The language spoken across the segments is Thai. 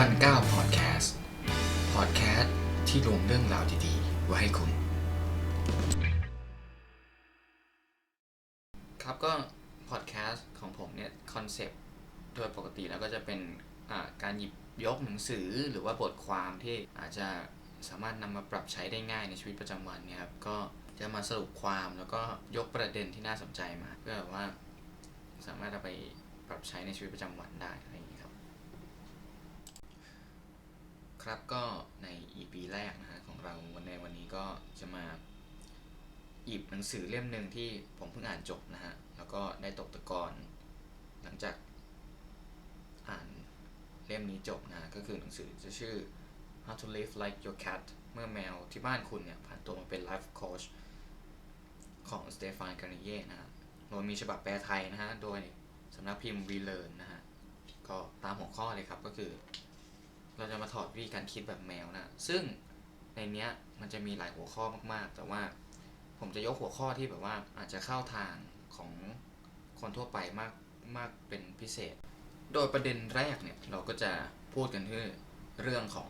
ปันก้าพอดแคสต์ พอดแคสต์ที่รวมเรื่องราวดีๆ ไว้ให้คุณ ครับก็พอดแคสต์ของผมเนี่ย คอนเซปต์โดยปกติแล้วก็จะเป็นการหยิบยกหนังสือหรือว่าบทความที่อาจจะสามารถนำมาปรับใช้ได้ง่ายในชีวิตประจำวันเนี่ยครับ ก็จะมาสรุปความแล้วก็ยกประเด็นที่น่าสนใจมา เพื่อว่าสามารถเอาไปปรับใช้ในชีวิตประจำวันได้อะไรอย่างนี้บ ครับก็ใน EP แรกนะฮะของเราวันในวันนี้ก็จะมาหยิบหนังสือเล่มหนึ่งที่ผมเพิ่งอ่านจบนะฮะ แล้วก็ได้ตกตะกอนหลังจากอ่านเล่มนี้จบนะะก็คือหนังสือจะชื่อ How to Live Like Your Cat เมื่อแมวที่บ้านคุณเนี่ยผ่านตัวมาเป็น Life Coach ของสเตฟานการ์เนเย่นะฮะโดยมีฉบับแปลไทยนะฮะ โดยสำนักพิมพ์ Relearn นะฮะ ก็ตามหัวข้อเลยครับก็คือ เราจะมาถอดวิธีการคิดแบบแมวนะ ซึ่งในเนี้ยมันจะมีหลายหัวข้อมากๆ แต่ว่าผมจะยกหัวข้อที่แบบว่าอาจจะเข้าทางของคนทั่วไปมากมากเป็นพิเศษ โดยประเด็นแรกเนี่ยเราก็จะพูดกันที่เรื่องของ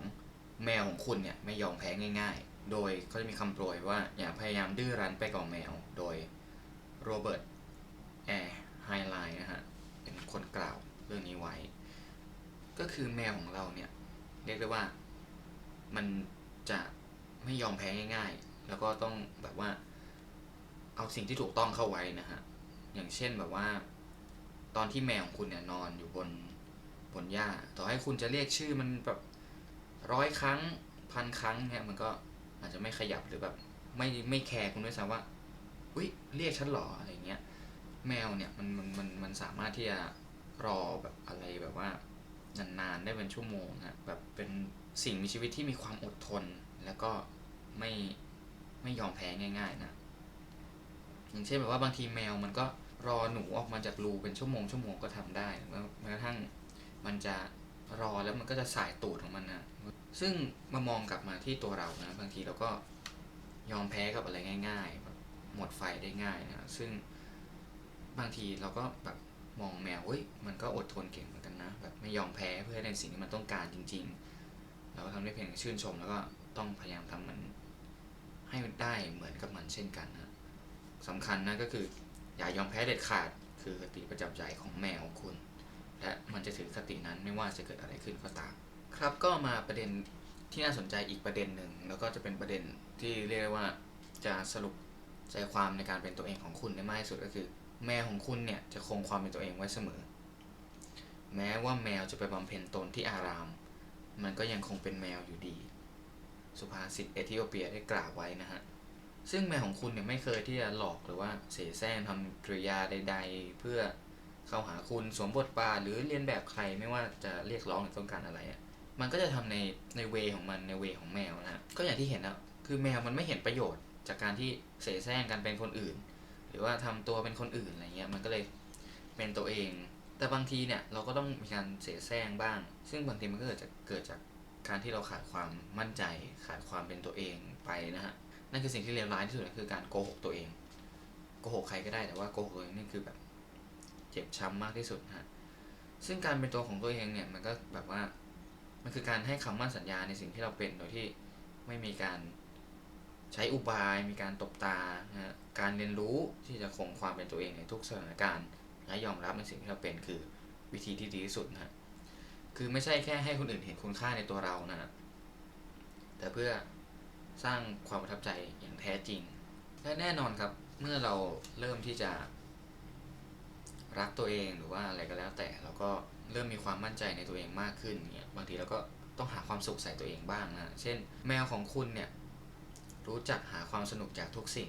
แมวของคุณเนี่ยไม่ยอมแพ้ง่าย ๆ โดยเขาจะมีคำโปรยว่าอย่าพยายามดื้อรั้นไปกับแมว โดยโรเบิร์ตแอร์ไฮไลน์นะฮะเป็นคนกล่าวเรื่องนี้ไว้ ก็คือแมวของเราเนี่ย เรียกได้ว่า มันจะไม่ยอมแพ้ง่าย ๆ แล้วก็ต้องแบบว่า เอาสิ่งที่ถูกต้องเข้าไว้นะฮะ อย่างเช่นแบบว่า ตอนที่แมวของคุณเนี่ยนอนอยู่บนบนหญ้า ต่อให้คุณจะเรียกชื่อมันแบบร้อยครั้งพันครั้งเนี่ยมันก็อาจจะไม่ขยับหรือแบบไม่ไม่แคร์คุณด้วยซ้ำว่าอุ้ยเรียกฉันหรออะไรเงี้ย แมวเนี่ยมันมันมันมันสามารถที่จะรอแบบอะไรแบบว่า นานๆได้เป็นชั่วโมงนะแบบเป็นสิ่งมีชีวิตที่มีความอดทน แล้วก็ไม่ไม่ยอมแพ้ง่าย ๆ นะอย่างเช่นแบบว่าบางทีแมวมันก็รอหนูออกมาจากรูเป็นชั่วโมงชั่วโมงก็ทำได้แม้กระทั่งมันจะรอแล้วมันก็จะสายตูดของมันนะซึ่งมามองกลับมาที่ตัวเรานะบางทีเราก็ยอมแพ้กับอะไรง่ายๆแบบหมดไฟได้ง่ายนะซึ่งบางทีเราก็แบบ มองแมวเฮ้ยมันก็อดทนเก่งเหมือนกันนะแบบไม่ยอมแพ้เพื่อในสิ่งที่มันต้องการจริง ๆ เราก็ทำได้เพียงชื่นชม แล้วก็ต้องพยายามทำมันให้มันได้เหมือนกับมันเช่นกันนะสำคัญนะก็คือ อย่ายอมแพ้เด็ดขาดคือคติประจำใจของแมวคุณ และมันจะถือคตินั้นไม่ว่าจะเกิดอะไรขึ้นก็ตาม ครับก็มาประเด็นที่น่าสนใจอีกประเด็นหนึ่งแล้วก็จะเป็นประเด็นที่เรียกว่าจะสรุปใจความในการเป็นตัวเองของคุณได้มากที่สุดก็คือ แมวของคุณเนี่ยจะคงความเป็นตัวเองไว้เสมอ แม้ว่าแมวจะไปบำเพ็ญตนที่อาราม มันก็ยังคงเป็นแมวอยู่ดี สุภาษิตเอธิโอเปียได้กล่าวไว้นะฮะ ซึ่งแมวของคุณเนี่ยไม่เคยที่จะหลอกหรือว่าเสแสร้งทำกริยาใด ๆ เพื่อเข้าหาคุณสวมบทบาทหรือเรียนแบบใครไม่ว่าจะเรียกร้องหรือต้องการอะไรอะมันก็จะทำในในเวของมันในเวของแมวนะฮะก็อย่างที่เห็นนะคือแมวมันไม่เห็นประโยชน์จากการที่เสแสร้งกันเป็นคนอื่น รือว่าทำตัวเป็นคนอื่นอะไรเงี้ยมันก็เลยเป็นตัวเอง แต่บางทีเนี่ยเราก็ต้องมีการเสแสร้งบ้าง ซึ่งบางทีมันก็เกิดจากเกิดจากการที่เราขาดความมั่นใจขาดความเป็นตัวเองไปนะฮะนั่นคือสิ่งที่เลวร้ายที่สุดคือการโกหกตัวเองโกหกใครก็ได้แต่ว่าโกหกตัวเองนี่คือแบบเจ็บช้ำมากที่สุดฮะซึ่งการเป็นตัวของตัวเองเนี่ยมันก็แบบว่ามันคือการให้คำมั่นสัญญาในสิ่งที่เราเป็นโดยที่ไม่มีการ ใช้อุบายมีการตบตานะการเรียนรู้ที่จะคงความเป็นตัวเองในทุกสถานการณ์ และยอมรับในสิ่งที่เราเป็นคือวิธีที่ดีที่สุดนะคือไม่ใช่แค่ให้คนอื่นเห็นคุณค่าในตัวเรานะฮะแต่เพื่อสร้างความประทับใจอย่างแท้จริง และแน่นอนครับเมื่อเราเริ่มที่จะ รักตัวเองหรือว่าอะไรก็แล้วแต่เราก็เริ่มมีความมั่นใจในตัวเองมากขึ้นเนี่ยบางทีเราก็ต้องหาความสุขใส่ตัวเองบ้างนะ เช่น แมวของคุณเนี่ย รู้จักหาความสนุกจากทุกสิ่ง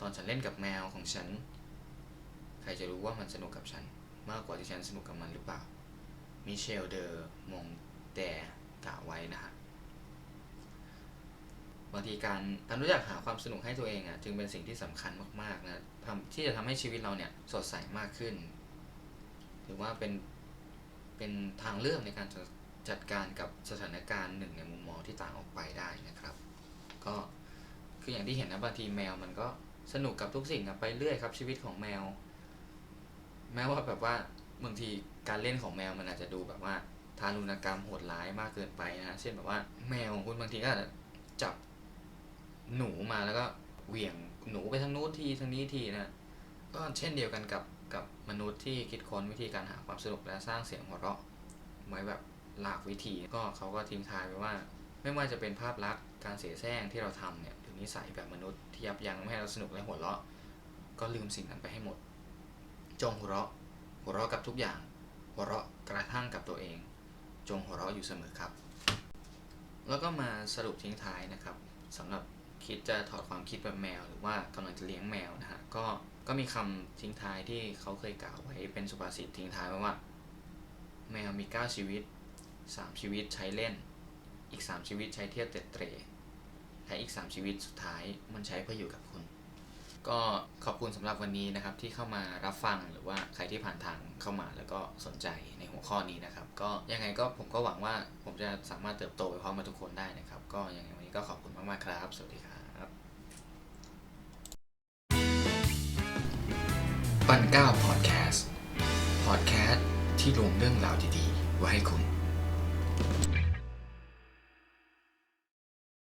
ตอนฉันเล่นกับแมวของฉัน ใครจะรู้ว่ามันสนุกกับฉัน มากกว่าที่ฉันสนุกกับมันหรือเปล่า มิเชล เดอร์มงแต่กล่าวไว้นะฮะบางทีการการรู้จักหาความสนุกให้ตัวเองอะจึงเป็นสิ่งที่สำคัญมากๆนะทำที่จะทำให้ชีวิตเราเนี่ยสดใสมากขึ้นถือว่าเป็นเป็นทางเลือกในการจจัดการกับสถานการณ์หนึ่งในมุมมองที่ต่างออกไปได้นะครับ ก็คืออย่างที่เห็นนะบางทีแมวมันก็สนุกกับทุกสิ่งอะไปเรื่อยครับ ชีวิตของแมว แม้ว่าแบบว่าบางทีการเล่นของแมวมันอาจจะดูแบบว่าทารุณกรรมโหดร้ายมากเกินไปนะฮะเช่นแบบว่า แมวของคุณบางทีก็อาจจะจับหนูมาแล้วก็เหวี่ยงหนูไปทางนู้นทีทางนี้ทีนะก็เช่นเดียวกันกับกับมนุษย์ที่คิดค้นวิธีการหาความสนุกและสร้างเสียงหัวเราะไว้แบบหลากวิธีก็เขาก็ทิ้งท้ายไว้ว่า ไม่ว่าจะเป็นภาพลักษณ์ การเสียแซงที่เราทำเนี่ยหรือนิสัยแบบมนุษย์ที่ยับยั้งไม่ให้เราสนุกและหัวเราะ ก็ลืมสิ่งนั้นไปให้หมด จงหัวเราะ หัวเราะกับทุกอย่าง หัวเราะกระทั่งกับตัวเอง จงหัวเราะอยู่เสมอครับ แล้วก็มาสรุปทิ้งท้ายนะครับสำหรับคิดจะถอดความคิดแบบแมว หรือว่ากำลังจะเลี้ยงแมวนะฮะก็ก็มีคำทิ้งท้ายที่เขาเคยกล่าวไว้เป็นสุภาษิตทิ้งท้ายไว้ว่า แมวมี 9 ชีวิต 3 ชีวิตใช้เล่น อีก 3 ชีวิตใช้เที่ยวเตะเตร่ และอีก 3 ชีวิตสุดท้ายมันใช้เพื่ออยู่กับคุณ ก็ขอบคุณสำหรับวันนี้นะครับที่เข้ามารับฟังหรือว่าใครที่ผ่านทางเข้ามาแล้วก็สนใจในหัวข้อนี้นะครับ ก็ยังไงก็ผมก็หวังว่าผมจะสามารถเติบโตไปพร้อมกับทุกคนได้นะครับ ก็ยังไงวันนี้ก็ขอบคุณมากๆครับ สวัสดีครับปันก้าพอดแคสต์พอดแคสต์ที่รวมเรื่องราวดีๆ ไว้ให้คุณ